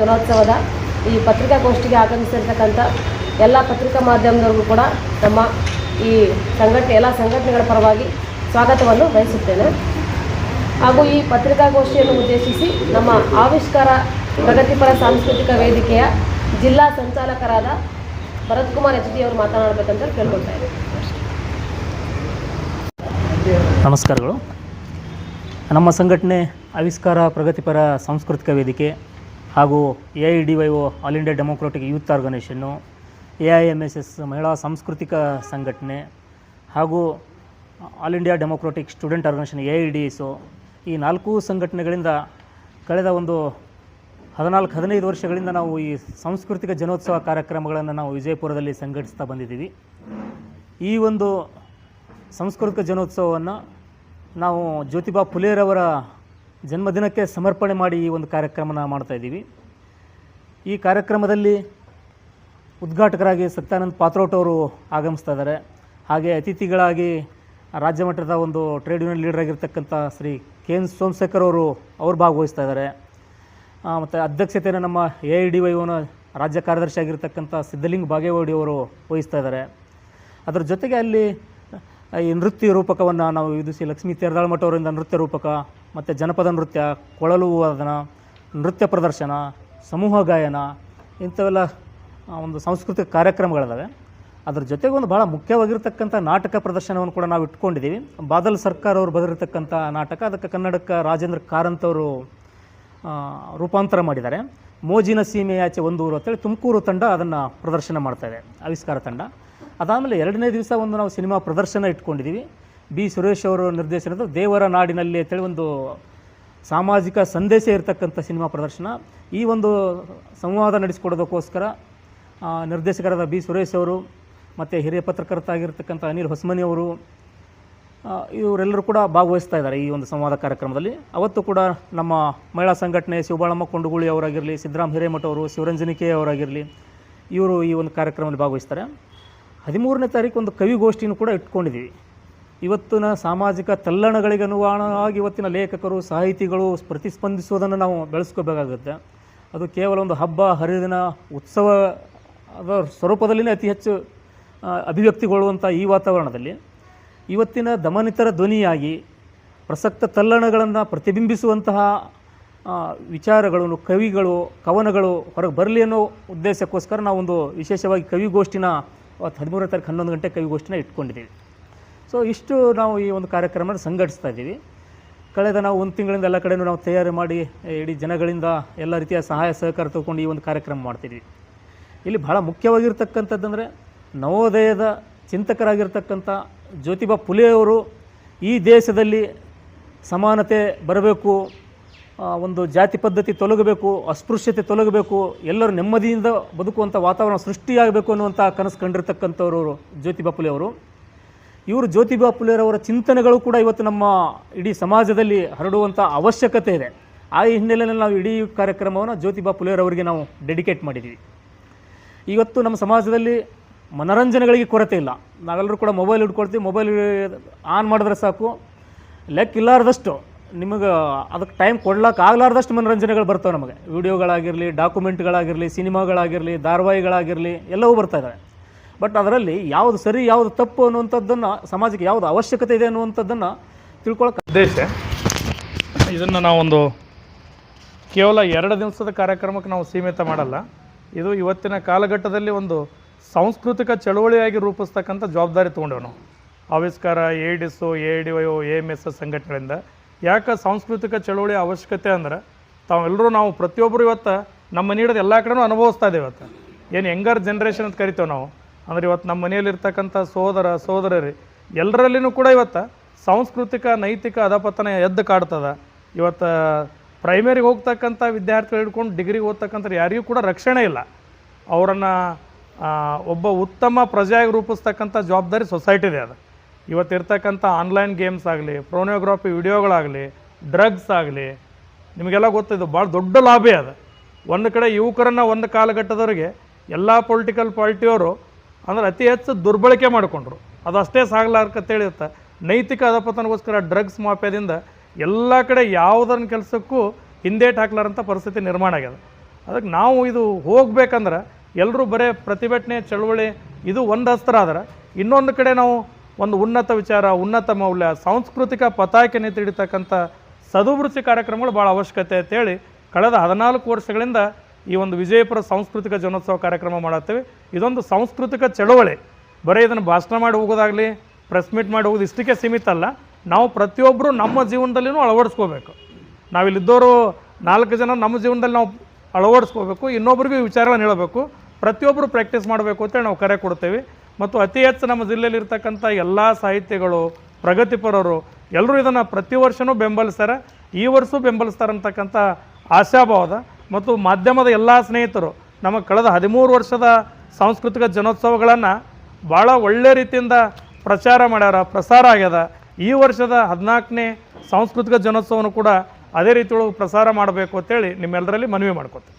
ದಿನೋತ್ಸವದ ಈ ಪತ್ರಿಕಾಗೋಷ್ಠಿಗೆ ಆಗಮಿಸಿರ್ತಕ್ಕಂಥ ಎಲ್ಲ ಪತ್ರಿಕಾ ಮಾಧ್ಯಮದವ್ರಿಗೂ ಕೂಡ ನಮ್ಮ ಈ ಸಂಘಟನೆ, ಎಲ್ಲ ಸಂಘಟನೆಗಳ ಪರವಾಗಿ ಸ್ವಾಗತವನ್ನು ಬಯಸುತ್ತೇನೆ ಹಾಗೂ ಈ ಪತ್ರಿಕಾಗೋಷ್ಠಿಯನ್ನು ಉದ್ದೇಶಿಸಿ ನಮ್ಮ ಆವಿಷ್ಕಾರ ಪ್ರಗತಿಪರ ಸಾಂಸ್ಕೃತಿಕ ವೇದಿಕೆಯ ಜಿಲ್ಲಾ ಸಂಚಾಲಕರಾದ ಭರತ್ ಕುಮಾರ್ ಎಚ್ ಡಿ ಅವರು ಮಾತನಾಡಬೇಕಂತ ಕೇಳ್ಕೊಳ್ತಾ ನಮಸ್ಕಾರಗಳು. ನಮ್ಮ ಸಂಘಟನೆ ಆವಿಷ್ಕಾರ ಪ್ರಗತಿಪರ ಸಾಂಸ್ಕೃತಿಕ ವೇದಿಕೆ ಹಾಗೂ A I D Y O, all India democratic youth organisation, A I M S S ಮಹಿಳಾ ಸಾಂಸ್ಕೃತಿಕ ಸಂಘಟನೆ ಹಾಗೂ all India democratic student organisation A I D S ಈ ನಾಲ್ಕು ಸಂಘಟನೆಗಳಿಂದ ಕಳೆದ ಒಂದು ಹದಿನಾಲ್ಕು, ಹದಿನೈದು ವರ್ಷಗಳಿಂದ ನಾವು ಈ ಸಾಂಸ್ಕೃತಿಕ ಜನೋತ್ಸವ ಕಾರ್ಯಕ್ರಮಗಳನ್ನು ನಾವು ವಿಜಯಪುರದಲ್ಲಿ ಸಂಘಟಿಸ್ತಾ ಬಂದಿದ್ದೀವಿ. ಈ ಒಂದು ಸಾಂಸ್ಕೃತಿಕ ಜನೋತ್ಸವವನ್ನು ನಾವು ಜ್ಯೋತಿಬಾ ಫುಲೇರವರ ಜನ್ಮದಿನಕ್ಕೆ ಸಮರ್ಪಣೆ ಮಾಡಿ ಈ ಒಂದು ಕಾರ್ಯಕ್ರಮನ ಮಾಡ್ತಾ ಇದ್ದೀವಿ. ಈ ಕಾರ್ಯಕ್ರಮದಲ್ಲಿ ಉದ್ಘಾಟಕರಾಗಿ ಸತ್ಯಾನಂದ್ ಪಾತ್ರೋಟ್ ಅವರು ಆಗಮಿಸ್ತಾ ಇದ್ದಾರೆ. ಹಾಗೆ ಅತಿಥಿಗಳಾಗಿ ರಾಜ್ಯ ಮಟ್ಟದ ಒಂದು ಟ್ರೇಡ್ ಯೂನಿಯನ್ ಲೀಡರ್ ಆಗಿರ್ತಕ್ಕಂಥ ಶ್ರೀ ಕೆ ಎನ್ ಸೋಮಶೇಖರ್ ಅವರು ಅವರು ಭಾಗವಹಿಸ್ತಾ ಇದ್ದಾರೆ. ಮತ್ತು ಅಧ್ಯಕ್ಷತೆಯನ್ನು ನಮ್ಮ ಎ ಐ ಡಿ ವೈನ ರಾಜ್ಯ ಕಾರ್ಯದರ್ಶಿ ಆಗಿರ್ತಕ್ಕಂಥ ಸಿದ್ಧಲಿಂಗ ಬಾಗೇವಾಡಿ ಅವರು ವಹಿಸ್ತಾ ಇದ್ದಾರೆ. ಅದರ ಜೊತೆಗೆ ಅಲ್ಲಿ ಈ ನೃತ್ಯ ರೂಪಕವನ್ನು ನಾವು ಇದು ಲಕ್ಷ್ಮಿ ಲಕ್ಷ್ಮೀ ಮಠವರಿಂದ ಮಠ ಅವರಿಂದ ನೃತ್ಯ ರೂಪಕ ಮತ್ತು ಜನಪದ ನೃತ್ಯ, ಕೊಳಲು ವಾದನ, ನೃತ್ಯ ಪ್ರದರ್ಶನ, ಸಮೂಹ ಗಾಯನ, ಇಂಥವೆಲ್ಲ ಒಂದು ಸಾಂಸ್ಕೃತಿಕ ಕಾರ್ಯಕ್ರಮಗಳಿದಾವೆ. ಅದ್ರ ಜೊತೆಗೆ ಒಂದು ಭಾಳ ಮುಖ್ಯವಾಗಿರ್ತಕ್ಕಂಥ ನಾಟಕ ಪ್ರದರ್ಶನವನ್ನು ಕೂಡ ನಾವು ಇಟ್ಕೊಂಡಿದ್ದೀವಿ. ಬಾದಲ್ ಸರ್ಕಾರ ಅವರು ಬರೆದಿರ್ತಕ್ಕಂಥ ನಾಟಕ, ಅದಕ್ಕೆ ಕನ್ನಡಕ್ಕೆ ರಾಜೇಂದ್ರ ಕಾರಂತ್ ಅವರು ರೂಪಾಂತರ ಮಾಡಿದ್ದಾರೆ. ಮೋಜಿನ ಸೀಮೆಯಾಚೆ ಒಂದು ಊರು ಅಂತೇಳಿ ತುಮಕೂರು ತಂಡ ಅದನ್ನು ಪ್ರದರ್ಶನ ಮಾಡ್ತಾ ಇದೆ, ಆವಿಷ್ಕಾರ ತಂಡ. ಅದಾದಮೇಲೆ ಎರಡನೇ ದಿವಸ ಒಂದು ನಾವು ಸಿನಿಮಾ ಪ್ರದರ್ಶನ ಇಟ್ಕೊಂಡಿದ್ದೀವಿ. ಬಿ ಸುರೇಶ್ ಅವರು ನಿರ್ದೇಶನದ ದೇವರ ನಾಡಿನಲ್ಲಿ ಅಂತೇಳಿ ಒಂದು ಸಾಮಾಜಿಕ ಸಂದೇಶ ಇರತಕ್ಕಂಥ ಸಿನಿಮಾ ಪ್ರದರ್ಶನ. ಈ ಒಂದು ಸಂವಾದ ನಡೆಸಿಕೊಡೋದಕ್ಕೋಸ್ಕರ ನಿರ್ದೇಶಕರಾದ ಬಿ ಸುರೇಶ್ ಅವರು ಮತ್ತು ಹಿರಿಯ ಪತ್ರಕರ್ತ ಆಗಿರ್ತಕ್ಕಂಥ ಅನಿಲ್ ಹೊಸಮನಿ ಅವರು ಇವರೆಲ್ಲರೂ ಕೂಡ ಭಾಗವಹಿಸ್ತಾ ಇದ್ದಾರೆ ಈ ಒಂದು ಸಂವಾದ ಕಾರ್ಯಕ್ರಮದಲ್ಲಿ. ಅವತ್ತು ಕೂಡ ನಮ್ಮ ಮಹಿಳಾ ಸಂಘಟನೆ ಶಿವಬಾಳಮ್ಮ ಕೊಂಡುಗುಳಿ ಅವರಾಗಿರಲಿ, ಸಿದ್ದರಾಮ್ ಹಿರೇಮಠ ಅವರು ಶಿವರಂಜನಿಕೆ ಅವರಾಗಿರಲಿ, ಇವರು ಈ ಒಂದು ಕಾರ್ಯಕ್ರಮದಲ್ಲಿ ಭಾಗವಹಿಸ್ತಾರೆ. ಹದಿಮೂರನೇ ತಾರೀಕು ಒಂದು ಕವಿಗೋಷ್ಠಿನೂ ಕೂಡ ಇಟ್ಕೊಂಡಿದ್ದೀವಿ. ಇವತ್ತಿನ ಸಾಮಾಜಿಕ ತಲ್ಲಣಗಳಿಗೆ ಅನುಗುಣವಾಗಿ ಇವತ್ತಿನ ಲೇಖಕರು, ಸಾಹಿತಿಗಳು ಪ್ರತಿಸ್ಪಂದಿಸುವುದನ್ನು ನಾವು ಬೆಳೆಸ್ಕೋಬೇಕಾಗುತ್ತೆ. ಅದು ಕೇವಲ ಒಂದು ಹಬ್ಬ, ಹರಿದಿನ ಉತ್ಸವ ಅದರ ಸ್ವರೂಪದಲ್ಲಿನೇ ಅತಿ ಹೆಚ್ಚು ಅಭಿವ್ಯಕ್ತಿಗೊಳ್ಳುವಂಥ ಈ ವಾತಾವರಣದಲ್ಲಿ ಇವತ್ತಿನ ದಮನಿತರ ಧ್ವನಿಯಾಗಿ ಪ್ರಸಕ್ತ ತಲ್ಲಣಗಳನ್ನು ಪ್ರತಿಬಿಂಬಿಸುವಂತಹ ವಿಚಾರಗಳನ್ನು, ಕವಿಗಳು, ಕವನಗಳು ಹೊರಗೆ ಬರಲಿ ಅನ್ನೋ ಉದ್ದೇಶಕ್ಕೋಸ್ಕರ ನಾವೊಂದು ವಿಶೇಷವಾಗಿ ಕವಿಗೋಷ್ಠಿನ ಹದಿಮೂರನೇ ತಾರೀಕು ಹನ್ನೊಂದು ಗಂಟೆ ಕವಿಗೋಷ್ಠಿನ ಇಟ್ಕೊಂಡಿದ್ದೀವಿ. ಸೊ ಇಷ್ಟು ನಾವು ಈ ಒಂದು ಕಾರ್ಯಕ್ರಮ ಸಂಘಟಿಸ್ತಾ ಇದ್ದೀವಿ. ಕಳೆದ ನಾವು ಒಂದು ತಿಂಗಳಿಂದ ಎಲ್ಲ ಕಡೆಯೂ ನಾವು ತಯಾರಿ ಮಾಡಿ ಇಡೀ ಜನಗಳಿಂದ ಎಲ್ಲ ರೀತಿಯ ಸಹಾಯ ಸಹಕಾರ ತಗೊಂಡು ಈ ಒಂದು ಕಾರ್ಯಕ್ರಮ ಮಾಡ್ತಿದ್ವಿ. ಇಲ್ಲಿ ಬಹಳ ಮುಖ್ಯವಾಗಿರ್ತಕ್ಕಂಥದ್ದಂದರೆ ನವೋದಯದ ಚಿಂತಕರಾಗಿರ್ತಕ್ಕಂಥ ಜ್ಯೋತಿಬಾ ಪುಲೆಯವರು ಈ ದೇಶದಲ್ಲಿ ಸಮಾನತೆ ಬರಬೇಕು ಒಂದು ಜಾತಿ ಪದ್ಧತಿ ತೊಲಗಬೇಕು, ಅಸ್ಪೃಶ್ಯತೆ ತೊಲಗಬೇಕು, ಎಲ್ಲರೂ ನೆಮ್ಮದಿಯಿಂದ ಬದುಕುವಂಥ ವಾತಾವರಣ ಸೃಷ್ಟಿಯಾಗಬೇಕು ಅನ್ನುವಂಥ ಕನಸು ಕಂಡಿರ್ತಕ್ಕಂಥವ್ರವರು ಜ್ಯೋತಿಬಾ ಫುಲೆ ಅವರು. ಇವರು ಜ್ಯೋತಿಬಾ ಪುಲೆರವರ ಚಿಂತನೆಗಳು ಕೂಡ ಇವತ್ತು ನಮ್ಮ ಇಡೀ ಸಮಾಜದಲ್ಲಿ ಹರಡುವಂಥ ಅವಶ್ಯಕತೆ ಇದೆ. ಆ ಹಿನ್ನೆಲೆಯಲ್ಲಿ ನಾವು ಇಡೀ ಕಾರ್ಯಕ್ರಮವನ್ನು ಜ್ಯೋತಿಬಾ ಪುಲೆರವರಿಗೆ ನಾವು ಡೆಡಿಕೇಟ್ ಮಾಡಿದ್ದೀವಿ. ಇವತ್ತು ನಮ್ಮ ಸಮಾಜದಲ್ಲಿ ಮನರಂಜನೆಗಳಿಗೆ ಕೊರತೆ ಇಲ್ಲ. ನಾವೆಲ್ಲರೂ ಕೂಡ ಮೊಬೈಲ್ ಹಿಡ್ಕೊಳ್ತೀವಿ, ಮೊಬೈಲ್ ಆನ್ ಮಾಡಿದ್ರೆ ಸಾಕು. ಲೆಕ್ಕ ಇಲ್ಲಾರ್ದಷ್ಟು ನಿಮಗೆ ಅದಕ್ಕೆ ಟೈಮ್ ಕೊಡ್ಲಿಕ್ಕೆ ಆಗ್ಲಾರ್ದಷ್ಟು ಮನರಂಜನೆಗಳು ಬರ್ತವೆ ನಮಗೆ. ವಿಡಿಯೋಗಳಾಗಿರಲಿ, ಡಾಕ್ಯುಮೆಂಟ್ಗಳಾಗಿರಲಿ, ಸಿನಿಮಾಗಳಾಗಿರಲಿ, ಧಾರಾವಾಹಿಗಳಾಗಿರಲಿ, ಎಲ್ಲವೂ ಬರ್ತಾ ಇದ್ದಾವೆ ಬಟ್ ಅದರಲ್ಲಿ ಯಾವುದು ಸರಿ, ಯಾವುದು ತಪ್ಪು ಅನ್ನುವಂಥದ್ದನ್ನು ಸಮಾಜಕ್ಕೆ ಯಾವುದು ಅವಶ್ಯಕತೆ ಇದೆ ಅನ್ನುವಂಥದ್ದನ್ನು ತಿಳ್ಕೊಳ್ಳೋಕೆ ಉದ್ದೇಶ, ಇದನ್ನು ನಾವೊಂದು ಕೇವಲ ಎರಡು ದಿವಸದ ಕಾರ್ಯಕ್ರಮಕ್ಕೆ ನಾವು ಸೀಮಿತ ಮಾಡಲ್ಲ. ಇದು ಇವತ್ತಿನ ಕಾಲಘಟ್ಟದಲ್ಲಿ ಒಂದು ಸಾಂಸ್ಕೃತಿಕ ಚಳುವಳಿಯಾಗಿ ರೂಪಿಸ್ತಕ್ಕಂಥ ಜವಾಬ್ದಾರಿ ತೊಗೊಂಡೆವು ನಾವು ಆವಿಷ್ಕಾರ A D S A D Y A M S S ಸಂಘಟನೆಗಳಿಂದ. ಯಾಕೆ ಸಾಂಸ್ಕೃತಿಕ ಚಳುವಳಿ ಅವಶ್ಯಕತೆ ಅಂದ್ರೆ, ತಾವೆಲ್ಲರೂ ನಾವು ಪ್ರತಿಯೊಬ್ಬರು ಇವತ್ತು ನಮ್ಮ ನೀಡೋದು ಎಲ್ಲ ಕಡೆನೂ ಅನುಭವಿಸ್ತಾ ಇದ್ದೇವೆ ಇವತ್ತು. ಏನು ಯಂಗರ್ ಜನ್ರೇಷನ್ ಅಂತ ಕರಿತೇವೆ ನಾವು. ಅಂದ್ರೆ ಇವತ್ತು ನಮ್ಮ ಮನೆಯಲ್ಲಿರ್ತಕ್ಕಂಥ ಸೋದರ, ಸೋದರರಿ ಎಲ್ಲರಲ್ಲಿನೂ ಕೂಡ ಇವತ್ತು ಸಾಂಸ್ಕೃತಿಕ, ನೈತಿಕ ಅಧಪತನ ಎದ್ದು ಕಾಡ್ತದ. ಇವತ್ತು ಪ್ರೈಮರಿಗೆ ಹೋಗ್ತಕ್ಕಂಥ ವಿದ್ಯಾರ್ಥಿಗಳು ಹಿಡ್ಕೊಂಡು ಡಿಗ್ರಿಗೆ ಓದ್ತಕ್ಕಂಥ ಯಾರಿಗೂ ಕೂಡ ರಕ್ಷಣೆ ಇಲ್ಲ. ಅವರನ್ನು ಒಬ್ಬ ಉತ್ತಮ ಪ್ರಜೆಯಾಗಿ ರೂಪಿಸ್ತಕ್ಕಂಥ ಜವಾಬ್ದಾರಿ ಸೊಸೈಟಿದೆ ಅದು. ಇವತ್ತಿರ್ತಕ್ಕಂಥ ಆನ್ಲೈನ್ ಗೇಮ್ಸ್ ಆಗಲಿ ಪ್ರೋನೋಗ್ರಾಫಿ ವಿಡಿಯೋಗಳಾಗಲಿ ಡ್ರಗ್ಸ್ ಆಗಲಿ, ನಿಮಗೆಲ್ಲ ಗೊತ್ತಿದ್ದು ಭಾಳ ದೊಡ್ಡ ಲಾಭಿ ಅದು. ಒಂದು ಕಡೆ ಯುವಕರನ್ನು ಒಂದು ಕಾಲಘಟ್ಟದವರಿಗೆ ಎಲ್ಲ ಪೊಲಿಟಿಕಲ್ ಪಾರ್ಟಿಯವರು ಅಂದ್ರೆ ಅತಿ ಹೆಚ್ಚು ದುರ್ಬಳಕೆ ಮಾಡಿಕೊಂಡ್ರು. ಅದಷ್ಟೇ ಸಾಗಲಾರ್ಕಂತೇಳಿ ಇರುತ್ತೆ ನೈತಿಕ ಅಧಪತನಗೋಸ್ಕರ ಡ್ರಗ್ಸ್ ಮಾಫಿಯಾದಿಂದ ಎಲ್ಲ ಕಡೆ ಯಾವುದನ್ನ ಕೆಲಸಕ್ಕೂ ಹಿಂದೇಟ್ ಹಾಕ್ಲಾರಂಥ ಪರಿಸ್ಥಿತಿ ನಿರ್ಮಾಣ ಆಗ್ಯದ. ಅದಕ್ಕೆ ನಾವು ಇದು ಹೋಗ್ಬೇಕಂದ್ರೆ ಎಲ್ಲರೂ ಬರೇ ಪ್ರತಿಭಟನೆ, ಚಳುವಳಿ, ಇದು ಒಂದು ಅಸ್ತ್ರ ಆದ್ರೆ ಇನ್ನೊಂದು ಕಡೆ ನಾವು ಒಂದು ಉನ್ನತ ವಿಚಾರ, ಉನ್ನತ ಮೌಲ್ಯ, ಸಾಂಸ್ಕೃತಿಕ ಪತಾಕೆ ಹಿಡಿತಕ್ಕಂಥ ಸದುವೃತ್ತಿ ಕಾರ್ಯಕ್ರಮಗಳು ಭಾಳ ಅವಶ್ಯಕತೆ ಅಂತೇಳಿ ಕಳೆದ ಹದಿನಾಲ್ಕು ವರ್ಷಗಳಿಂದ ಈ ಒಂದು ವಿಜಯಪುರ ಸಾಂಸ್ಕೃತಿಕ ಜನೋತ್ಸವ ಕಾರ್ಯಕ್ರಮ ಮಾಡುತ್ತೇವೆ. ಇದೊಂದು ಸಾಂಸ್ಕೃತಿಕ ಚಳುವಳಿ. ಬರೀ ಇದನ್ನು ಭಾಷಣ ಮಾಡಿ ಹೋಗೋದಾಗಲಿ ಪ್ರೆಸ್ ಮೀಟ್ ಮಾಡಿ ಹೋಗೋದು ಇಷ್ಟಕ್ಕೆ ಸೀಮಿತ ಅಲ್ಲ. ನಾವು ಪ್ರತಿಯೊಬ್ಬರು ನಮ್ಮ ಜೀವನದಲ್ಲಿನೂ ಅಳವಡಿಸ್ಕೋಬೇಕು. ನಾವಿಲ್ಲಿದ್ದವರು ನಾಲ್ಕು ಜನ ನಮ್ಮ ಜೀವನದಲ್ಲಿ ನಾವು ಅಳವಡಿಸ್ಕೋಬೇಕು, ಇನ್ನೊಬ್ರಿಗೂ ಈ ವಿಚಾರಗಳನ್ನು ಹೇಳಬೇಕು. ಪ್ರತಿಯೊಬ್ಬರು ಪ್ರಾಕ್ಟೀಸ್ ಮಾಡಬೇಕು ಅಂತೇಳಿ ನಾವು ಕರೆ ಕೊಡ್ತೇವೆ. ಮತ್ತು ಅತಿ ಹೆಚ್ಚು ನಮ್ಮ ಜಿಲ್ಲೆಯಲ್ಲಿರ್ತಕ್ಕಂಥ ಎಲ್ಲ ಸಾಹಿತ್ಯಗಳು, ಪ್ರಗತಿಪರರು, ಎಲ್ಲರೂ ಇದನ್ನು ಪ್ರತಿ ವರ್ಷವೂ ಬೆಂಬಲಿಸ್ತಾರೆ. ಈ ವರ್ಷವೂ ಬೆಂಬಲಿಸ್ತಾರಂತಕ್ಕಂಥ ಆಶಾಭಾವದ ಮತ್ತು ಮಾಧ್ಯಮದ ಎಲ್ಲ ಸ್ನೇಹಿತರು ನಮ್ಮ ಕಳೆದ ಹದಿಮೂರು ವರ್ಷದ ಸಾಂಸ್ಕೃತಿಕ ಜನೋತ್ಸವಗಳನ್ನು ಭಾಳ ಒಳ್ಳೆ ರೀತಿಯಿಂದ ಪ್ರಚಾರ ಮಾಡ್ಯಾರ, ಪ್ರಸಾರ ಆಗ್ಯದ. ಈ ವರ್ಷದ ಹದಿನಾಲ್ಕನೇ ಸಾಂಸ್ಕೃತಿಕ ಜನೋತ್ಸವನು ಕೂಡ ಅದೇ ರೀತಿಯೊಳಗೆ ಪ್ರಸಾರ ಮಾಡಬೇಕು ಅಂತೇಳಿ ನಿಮ್ಮೆಲ್ಲರಲ್ಲಿ ಮನವಿ ಮಾಡ್ಕೊತೀನಿ.